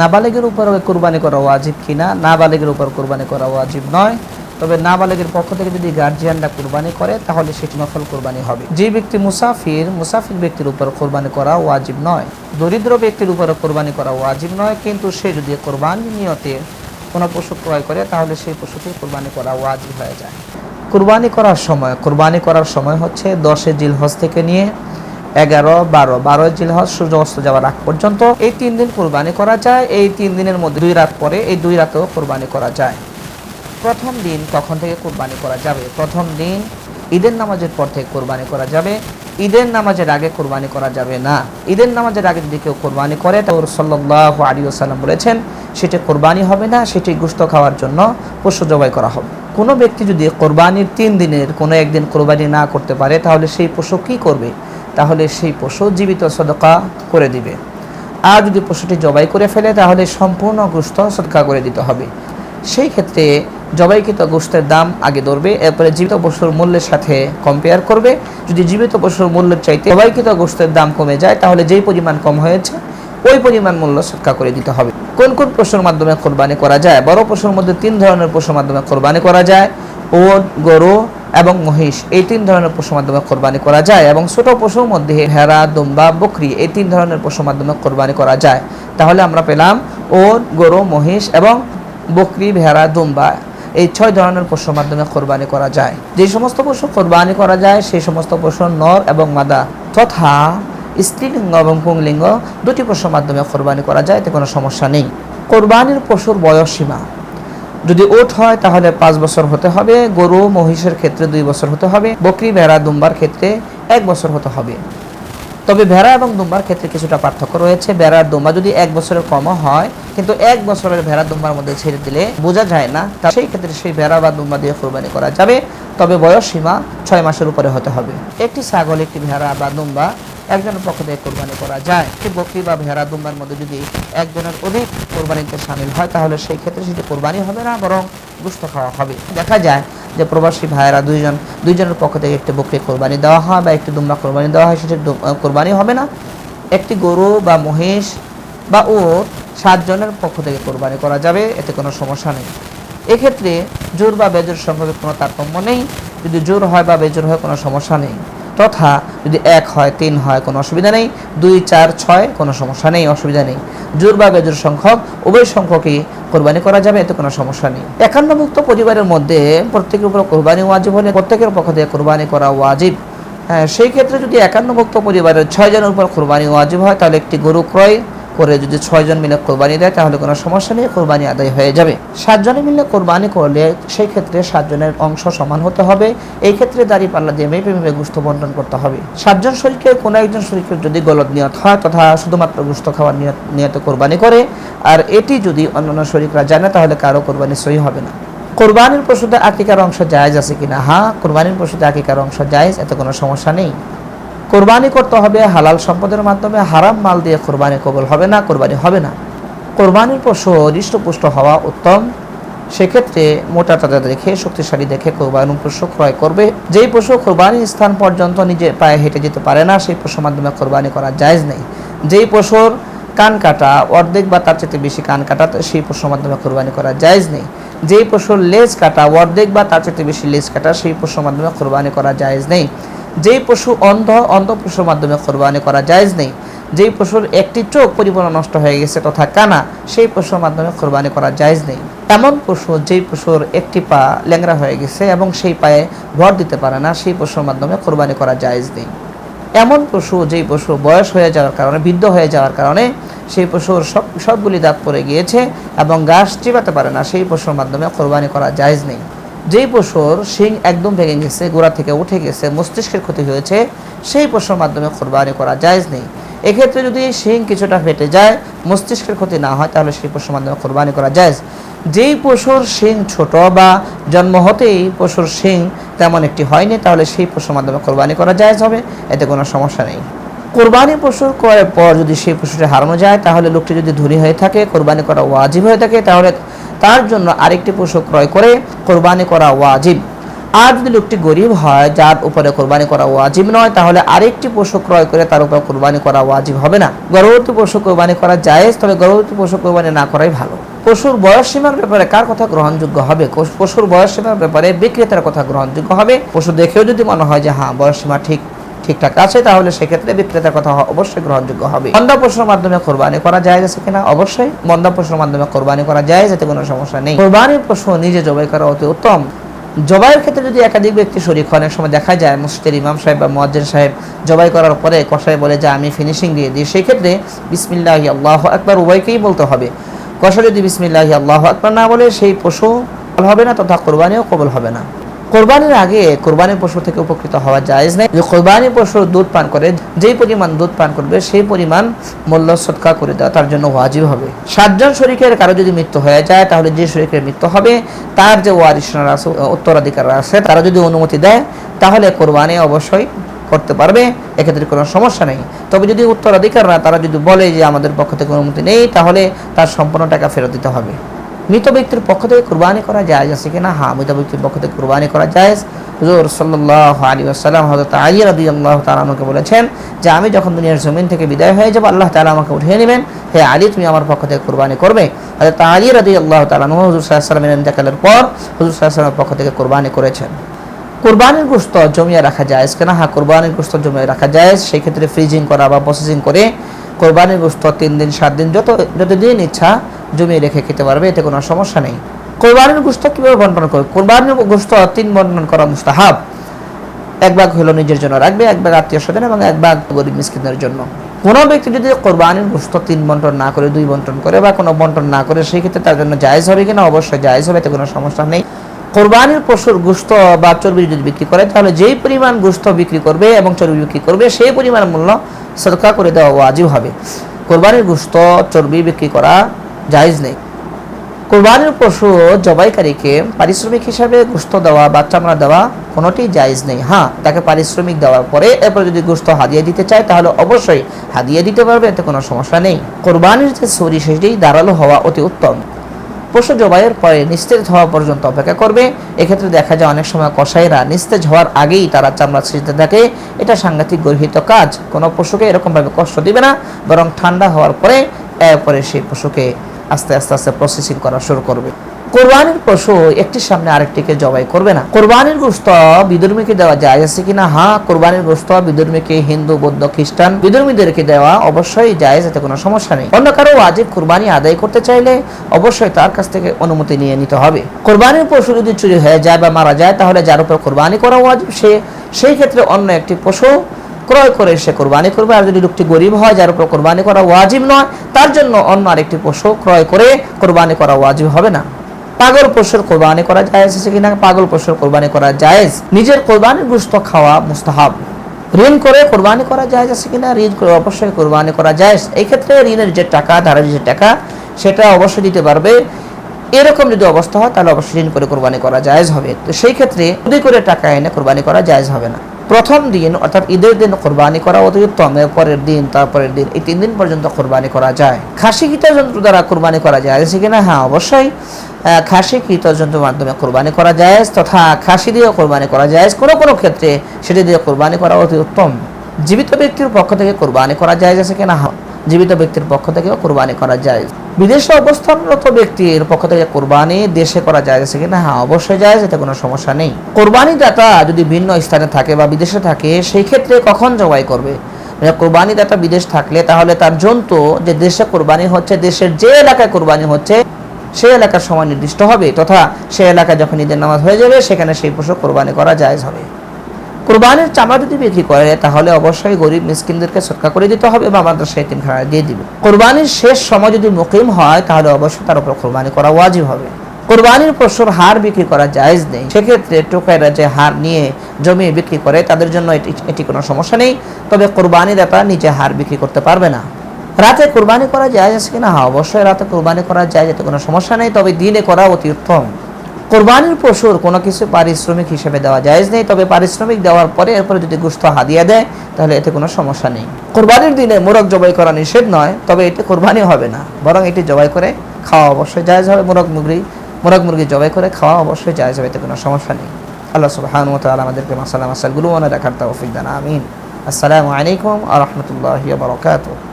নাবালেগের উপর কোরবানি করা ওয়াজিব কিনা? নাবালেগের উপর কোরবানি করা ওয়াজিব নয়। তবে নাবালেগের পক্ষ থেকে যদি গার্জিয়ানরা কোরবানি করে, তাহলে সেটি নফল কোরবানি হবে। যে ব্যক্তি মুসাফির মুসাফির ব্যক্তির উপর কোরবানি করা ওয়াজিব নয়। দরিদ্র ব্যক্তির উপর কোরবানি করা ওয়াজিব নয়, কিন্তু সে যদি কোরবানি নিয়তে কোনো পশু ক্রয় করে, তাহলে সেই পশুটি কোরবানি করা ওয়াজিব হয়ে যায়। কোরবানি করার সময়, কোরবানি করার সময় হচ্ছে দশে জিলহজ থেকে নিয়ে এগারো, বারো। বারো জিলহজ সূর্য অস্ত যাওয়ার আগ পর্যন্ত এই তিন দিন কোরবানি করা যায়। এই তিন দিনের মধ্যে দুই রাত পরে এই দুই রাতেও কোরবানি করা যায়। প্রথম দিন কখন থেকে কোরবানি করা যাবে? প্রথম দিন ঈদের নামাজের পর থেকে কোরবানি করা যাবে। ঈদের নামাজের আগে কোরবানি করা যাবে না। ঈদের নামাজের আগে যদি কেউ কোরবানি করে, তো সাল্লাহ আলী বলেছেন, সেটি কোরবানি হবে না, সেটি গুস্ত খাওয়ার জন্য পশু জবাই করা হবে। কোনো ব্যক্তি যদি কোরবানির তিন দিনের কোনো একদিন কোরবানি না করতে পারে, তাহলে সেই পশু কী করবে? তাহলে সেই পশু জীবিত সদকা করে দিবে। আর যদি পশুটি জবাই করে ফেলে, তাহলে সম্পূর্ণ গোস্ত সদকা করে দিতে হবে। সেই ক্ষেত্রে জবাইকৃত গোস্তের দাম আগে ধরবে, এরপরে জীবিত পশুর মূল্যের সাথে কম্পেয়ার করবে। যদি জীবিত পশুর মূল্যের চাইতে জবাইকৃত গোস্তের দাম কমে যায়, তাহলে যেই পরিমাণ কম হয়েছে, ওই পরিমাণ মূল্য সৎকা করে দিতে হবে। কোন কোন পশুর মাধ্যমে কোরবানি করা যায়? বড় পশুর মধ্যে তিন ধরনের পশুর মাধ্যমে কোরবানি করা যায়। ওট, গরু এবং মহিষ, এই তিন ধরনের পশুর মাধ্যমে কোরবানি করা যায় এবং ছোট পশুর মধ্যে ভেড়া, দুম্বা, বকরি, এই তিন ধরনের পশুর মাধ্যমে কোরবানি করা যায়। তাহলে আমরা পেলাম ওট গরু, মহিষ এবং বকরি, ভেড়া, দুম্বা, এই ছয় ধরনের পশুর মাধ্যমে কোরবানি করা যায়। যে সমস্ত পশু কোরবানি করা যায় সেই সমস্ত পশু নর এবং মাদা তথা স্ত্রীলিঙ্গ এবং পুংলিঙ্গ দুটি পশুর মাধ্যমে কোরবানি করা যায়, এতে কোনো সমস্যা নেই। কোরবানির পশুর বয়স সীমা যদি ওট হয়, তাহলে পাঁচ বছর হতে হবে। গরু, মহিষের ক্ষেত্রে দুই বছর হতে হবে। বকরি, ভেড়া, দুম্বার ক্ষেত্রে এক বছর হতে হবে। তবে ভেড়া এবং দুম্বার ক্ষেত্রে কিছুটা পার্থক্য রয়েছে। ভেড়ার দুম্বা যদি এক বছরের কমও হয়, কিন্তু এক বছরের ভেড়া দুম্বার মধ্যে ছেড়ে দিলে বোঝা যায় না। তা সেই ক্ষেত্রে সেই ভেড়া বা দুম্বা দিয়ে কোরবানি করা যাবে। তবে বয়স সীমা ছয় মাসের উপরে হতে হবে। একটি ছাগল, একটি ভেড়া বা দুম্বা একজনের পক্ষ থেকে কোরবানি করা যায়। বকরি বা ভেড়া দুম্বার মধ্যে যদি একজনের অধিক কোরবানিতে সামিল হয়, তাহলে সেই ক্ষেত্রে সেটি কোরবানি হবে না, বরং গুস্ত খাওয়া হবে। দেখা যায় যে প্রবাসী ভাইয়েরা দুইজন, দুইজনের পক্ষ থেকে একটি বকরি কোরবানি দেওয়া হয় বা একটি দুম্বা কোরবানি দেওয়া হয়, সেটি কোরবানি হবে না। একটি গরু বা মহিষ বা ওট সাতজনের পক্ষ থেকে কোরবানি করা যাবে, এতে কোনো সমস্যা নেই। এক্ষেত্রে জোর বা বেজোর সম্পর্কে কোনো তারতম্য নেই। যদি জোর হয় বা বেজোর হয়, কোনো সমস্যা নেই। তথা যদি এক হয়, তিন হয়, কোনো অসুবিধা নেই। দুই, চার, ছয়, কোনো সমস্যা নেই, অসুবিধা নেই। জোর বা বেজোর সংখ্যক, উভয় সংখ্যকই কোরবানি করা যাবে, এতে কোনো সমস্যা নেই। একান্নভুক্ত পরিবারের মধ্যে প্রত্যেকের উপর কোরবানি ওয়াজিব হলে প্রত্যেকের পক্ষ থেকে কোরবানি করা ওয়াজিব। হ্যাঁ সেই ক্ষেত্রে যদি একান্নভুক্ত পরিবারের ছয় জনের উপর কোরবানি ওয়াজিব হয়, তাহলে একটি গরু ক্রয় করে যদি ছয়জন মিলে কোরবানি দেয়, তাহলে কোনো সমস্যা নেই, কোরবানি আদায় হয়ে যাবে। সাতজনে মিলে কোরবানি করলে সেই ক্ষেত্রে সাতজনের অংশ সমান হতে হবে। এই ক্ষেত্রে দাড়ি পাল্লা দিয়ে মেপে মেপে গুস্ত বন্টন করতে হবে। সাতজন শরীরকে, কোনো একজন শরীরের যদি গলত নিয়ত হয়, তথা শুধুমাত্র গুস্ত খাওয়ার নিয়ত, নিয়তে কোরবানি করে, আর এটি যদি অন্যান্য শরীররা জানে, তাহলে কারও কোরবানি সই হবে না। কোরবানির পশুতে আকিকার অংশ জায়েজ আছে কিনা? হ্যাঁ কোরবানির পশুতে আকিকার অংশ জায়েজ, এতে কোনো সমস্যা নেই। কোরবানি করতে হবে, হালাল সম্পদের মাধ্যমে হারাম মাল দিয়ে কোরবানি কবল হবে না, কোরবানি হবে না। কোরবানির পশু হৃষ্টপুষ্ট হওয়া উত্তম। সেক্ষেত্রে মোটা তাজা দেখে, শক্তিশালী দেখে কোরবানি পশু ক্রয় করবে। যেই পশু কোরবানির স্থান পর্যন্ত নিজে পায়ে হেঁটে যেতে পারে না, সেই পশুর মাধ্যমে কোরবানি করা জায়েজ নেই। যেই পশুর কান কাটা, অর্ধেক বা তার চেয়ে বেশি কান কাটা, সেই পশুর মাধ্যমে কোরবানি করা জায়েজ নেই। যেই পশুর লেজ কাটা, অর্ধেক বা তার চেয়ে বেশি লেজ কাটা, সেই পশুর মাধ্যমে কোরবানি করা জায়েজ নেই। যেই পশু অন্ধ অন্ধ পশুর মাধ্যমে কোরবানি করা জায়েজ নেই। যেই পশুর একটি চোখ পরিপূর্ণ নষ্ট হয়ে গেছে তথা কানা, সেই পশুর মাধ্যমে কোরবানি করা জায়েজ নেই। এমন পশু যেই পশুর একটি পা ল্যাংরা হয়ে গেছে এবং সেই পায়ে ভর দিতে পারে না, সেই পশুর মাধ্যমে কোরবানি করা জায়েজ নেই। এমন পশু যেই পশু বয়স হয়ে যাওয়ার কারণে, বৃদ্ধ হয়ে যাওয়ার কারণে সেই পশুর সব, সবগুলি দাঁত পড়ে গিয়েছে এবং গাছ চিবাতে পারে না, সেই পশুর মাধ্যমে কোরবানি করা জায়েজ নেই। যেই পশুর শিং একদম ভেঙে গেছে, গোড়া থেকে উঠে গেছে, মস্তিষ্কের ক্ষতি হয়েছে, সেই পশুর মাধ্যমে কোরবানি করা জায়েজ নেই। এক্ষেত্রে যদি শিং কিছুটা ফেটে যায়, মস্তিষ্কের ক্ষতি না হয়, তাহলে সেই পশুর মাধ্যমে কোরবানি করা জায়েজ। যেই পশুর শিং ছোট বা জন্ম হতেই পশুর শিং তেমন একটি হয়নি, তাহলে সেই পশুর মাধ্যমে কোরবানি করা জায়েজ হবে, এতে কোনো সমস্যা নেই। কোরবানি পশুর করার পর যদি সেই পশুটি হারানো যায়, তাহলে লোকটি যদি ধনী হয়ে থাকে, কোরবানি করা ওয়াজিব হয়ে থাকে, তাহলে তার জন্য আরেকটি পশু ক্রয় করে কোরবানি করা ওয়াজিব। আর যদি লোকটি গরিব হয়, যার উপরে কোরবানি করা ওয়াজিব নয়, তাহলে আরেকটি পশু ক্রয় করে তার উপর কোরবানি করা ওয়াজিব হবে না। গর্ভবতী পশু কোরবানি করা যায় তবে গর্ভবতী পশু কোরবানি না করাই ভালো। পশুর বয়স সীমার ব্যাপারে কার কথা গ্রহণযোগ্য হবে? পশুর বয়স সীমার ব্যাপারে বিক্রেতার কথা গ্রহণযোগ্য হবে। পশু দেখেও যদি মনে হয় যে হ্যাঁ বয়স সীমা ঠিক ঠিকঠাক আছে, তাহলে সেক্ষেত্রে বিক্রেতার কথা অবশ্যই গ্রহণযোগ্য হবে। মন্দা পশুর মাধ্যমে কোরবানি করা যায় আছে কিনা? অবশ্যই। মন্দা পশুর মাধ্যমে কোরবানি করা যায় যাতে কোনো সমস্যা নেই। কোরবানির পশু নিজে জবাই করা অতি উত্তম। জবাইয়ের ক্ষেত্রে যদি একাধিক ব্যক্তি শরীর অনেক সময় দেখা যায় মসজিদের ইমাম সাহেব বা মুয়াজ্জিন সাহেব জবাই করার পরে কষাই বলে, যে, আমি ফিনিশিং দিয়ে দিই। সেক্ষেত্রে বিসমিল্লাহ আল্লাহ একবার উভয়কেই বলতে হবে। কষা যদি বিসমিল্লাহ আল্লাহ একবার না বলে, সেই পশু কবুল হবে না, তথা কোরবানিও কবল হবে না। কোরবানির আগে কোরবানির পশু থেকে উপকৃত হওয়া যায় নেই। যে কোরবানির পশু দুধ পান করে, যেই পরিমাণ দুধ পান করবে, সেই পরিমাণ মূল্য সৎকা করে দেওয়া তার জন্য ওয়াজিব হবে। সাতজন শরীকের কারও যদি মৃত্যু হয়ে যায়, তাহলে যে শরীকের মৃত্যু হবে, তার যে ওয়ারিশনার আছে উত্তরাধিকার আছে, তারা যদি অনুমতি দেয়, তাহলে কোরবানি অবশ্যই করতে পারবে, এক্ষেত্রে কোনো সমস্যা নেই। তবে যদি উত্তরাধিকাররা তারা যদি বলে যে আমাদের পক্ষ থেকে অনুমতি নেই, তাহলে তার সম্পূর্ণ টাকা ফেরত দিতে হবে। মৃত ব্যক্তির পক্ষ থেকে কুরবানি করা যায় আছে কিনা? হ্যাঁ মৃত ব্যক্তির পক্ষ থেকে কুরবানি করা যায় হুজুর সাল্লাহ আলী আসসালাম হজরত আলী রাদি আল্লাহ আমাকে বলেছেন যে, আমি যখন দুনিয়ার জমিন থেকে বিদায় হয়ে যাব, আল্লাহ তালা আমাকে উঠিয়ে নেবেন। হে আলী, তুমি আমার পক্ষ থেকে কুরবানি করবে। হজরত আলী রাদি আল্লাহ তালা হুজুর সাল্লামের ইন্তেকালের পর হুজুর সাল্লামের পক্ষ থেকে কুরবানি করেছেন। কোরবানির গোস্ত জমিয়ে রাখা যায় কেন? হ্যাঁ কোরবানির গোস্ত জমিয়ে রাখা যায় সেই ক্ষেত্রে ফ্রিজিং করা বা প্রসেসিং করে কোরবানির গোস্ত তিন দিন, সাত দিন, যত যতদিন ইচ্ছা জমিয়ে রেখে খেতে পারবে, এতে কোনো সমস্যা নেই। কোরবানির গোস্ত কীভাবে বন্টন করবে? কোরবানির গোস্ত তিন বন্টন করা মুস্তাহাব। এক ভাগ হলো নিজের জন্য রাখবে, এক ভাগ আত্মীয় স্বজন এবং এক ভাগ গরিব মিসকিনের জন্য। কোনো ব্যক্তি যদি কোরবানির গোস্ত তিন বন্টন না করে, দুই বন্টন করে বা কোনো বন্টন না করে, সেই ক্ষেত্রে তার জন্য জায়েজ হবে কিনা? অবশ্যই জায়েজ হবে, এতে কোনো সমস্যা নেই। কোরবানির পশুর গোস্ত বা চর্বি যদি বিক্রি করে, তাহলে যেই পরিমাণ গোস্ত বিক্রি করবে এবং চর্বি বিক্রি করবে, সেই পরিমাণ মূল্য সরকার করে দেওয়া ওয়াজিব হবে। কোরবানির গোস্ত চর্বি বিক্রি করা জায়েজ নেই। কোরবানির পশু জবাইকারীকে পারিশ্রমিক হিসাবে গোস্ত দেওয়া বা চামড়া দেওয়া কোনোটি জায়েজ নেই। হ্যাঁ তাকে পারিশ্রমিক দেওয়ার পরে এরপর যদি গোস্ত হাদিয়ে দিতে চায়, তাহলে অবশ্যই হাদিয়ে দিতে পারবে, এতে কোনো সমস্যা নেই। কোরবানির যে ছুরি সেটি ধারালো হওয়া অতি উত্তম। পশু জবাইয়ের পরে নিস্তেজ হওয়া পর্যন্ত অপেক্ষা করবে। এক্ষেত্রে দেখা যায় অনেক সময় কষাইরা নিস্তেজ হওয়ার আগেই তারা চামড়া ছিঁড়তে থাকে। এটা সাংঘাতিক গর্হিত কাজ। কোনো পশুকে এরকমভাবে কষ্ট দিবে না, বরং ঠান্ডা হওয়ার পরে, এরপরে সেই পশুকে আস্তে আস্তে আস্তে প্রসেসিং করা শুরু করবে। কোরবানির পশু একটির সামনে আরেকটিকে জবাই করবে না। কোরবানির গোস্ত বিধর্মীকে দেওয়া যায় আছে কিনা? হ্যাঁ কোরবানির গোস্ত বিধর্মীকে হিন্দু, বৌদ্ধ, খ্রিস্টান বিধর্মীদেরকে দেওয়া অবশ্যই যায় যাতে কোনো সমস্যা নেই। অন্য কারও আজীব কোরবানি আদায় করতে চাইলে অবশ্যই তার কাছ থেকে অনুমতি নিয়ে নিতে হবে। কোরবানির পশু যদি চুরি হয়ে যায় বা মারা যায়, তাহলে যার উপর কোরবানি করা ওয়াজিব, সে সেই ক্ষেত্রে অন্য একটি পশু ক্রয় করে সে কোরবানি করবে। আর যদি লোকটি গরিব হয়, যার উপর কোরবানি করা ওয়াজিব নয়, তার জন্য অন্য আরেকটি পশু ক্রয় করে কোরবানি করা ওয়াজিব হবে না। পাগল পশুর কোরবানি করা যায় আছে কিনা? পাগল পশুর কোরবানি করা জায়েজ। নিজের কোরবানির গুস্ত খাওয়া মুস্তাহাব। ঋণ করে কোরবানি করা যায় আছে কিনা? ঋণ করে অবশ্যই কোরবানি করা যায় এই ক্ষেত্রে ঋণের যে টাকা, ধারের যে টাকা, সেটা অবশ্যই দিতে পারবে। এরকম যদি অবস্থা হয়, তাহলে অবশ্যই ঋণ করে কোরবানি করা জায়েজ হবে। তো সেই ক্ষেত্রে যদি করে টাকা এনে কোরবানি করা জায়েজ হবে না। প্রথম দিন অর্থাৎ ঈদের দিন কোরবানি করা এর পরের দিন, তারপরের দিন এই তিন দিন পর্যন্ত কোরবানি করা যায়। খাসি যন্ত্র দ্বারা কোরবানি করা যায়, আছে কিনা? হ্যাঁ অবশ্যই। খাসি কীটজন্তুর মাধ্যমে কোরবানি করা যায়, তথা খাসি দিয়েও কোরবানি করা যায়। কোনো কোনো ক্ষেত্রে সেটি দিয়ে কোরবানি করা অতি উত্তম। জীবিত ব্যক্তির পক্ষ থেকে কোরবানি করা যায়, আছে কিনা? জীবিত ব্যক্তির পক্ষ থেকেও কোরবানি করা যায় বিদেশে অবস্থানরত ব্যক্তির পক্ষ থেকে কোরবানি দেশে করা যায় আছে কিনা? হ্যাঁ অবশ্যই যায় এতে কোনো সমস্যা নেই। কোরবানি দাতা যদি ভিন্ন স্থানে থাকে বা বিদেশে থাকে, সেই ক্ষেত্রে কখন জবাই করবে? মানে কোরবানি দাতা বিদেশ থাকলে, তাহলে তার জন্তু যে দেশে কোরবানি হচ্ছে, দেশের যে এলাকায় কোরবানি হচ্ছে সেই এলাকার সময় নির্দিষ্ট হবে। তথা সেই এলাকায় যখন ঈদের নামাজ হয়ে যাবে, সেখানে সেই পশু কোরবানি করা জায়েজ হবে। কোরবানির চামড়া যদি বিক্রি করে, তাহলে অবশ্যই গরিব মিসকিনদেরকে সৎকার করে দিতে হবে বা মাদ্রাসা এতিমখানায় দিয়ে দিবে। কোরবানির শেষ সময় যদি মুকিম হয়, তাহলে অবশ্যই তার উপর কোরবানি করা ওয়াজিব হবে। কোরবানির পশুর হার বিক্রি করা জায়েজ নেই। সেক্ষেত্রে টোকাইরা যে হার নিয়ে জমি বিক্রি করে, তাদের জন্য এটি এটি কোনো সমস্যা নেই। তবে কোরবানি দাতা নিজে হার বিক্রি করতে পারবে না। রাতে কোরবানি করা যায় আছে কিনা? হ্যাঁ অবশ্যই রাতে কোরবানি করা যায় যাতে কোনো সমস্যা নেই। তবে দিনে করা অতি উত্তম। কোরবানির পশুর কোনো কিছু পারিশ্রমিক হিসেবে দেওয়া জায়েজ নেই, তবে পারিশ্রমিক দেওয়ার পরে এরপরে যদি গুস্ত হাদিয়া দেয়, তাহলে এতে কোনো সমস্যা নেই। কোরবানির দিনে মোরগ জবাই করা নিষেধ নয়, তবে এতে কোরবানি হবে না, বরং এটি জবাই করে খাওয়া অবশ্যই জায়েজ হবে। মোরগ মুরগি মোরগ মুরগি জবাই করে খাওয়া অবশ্যই জায়েজ হবে, এতে কোনো সমস্যা নেই। আল্লাহ সুবহান তাআলা আমাদেরকে মাসালা মাসালগুলো মনে রাখার তৌফিক দান, আমিন। আসসালামু আলাইকুম আ রহমতুল্লাহি ওয়া বারাকাতুহু।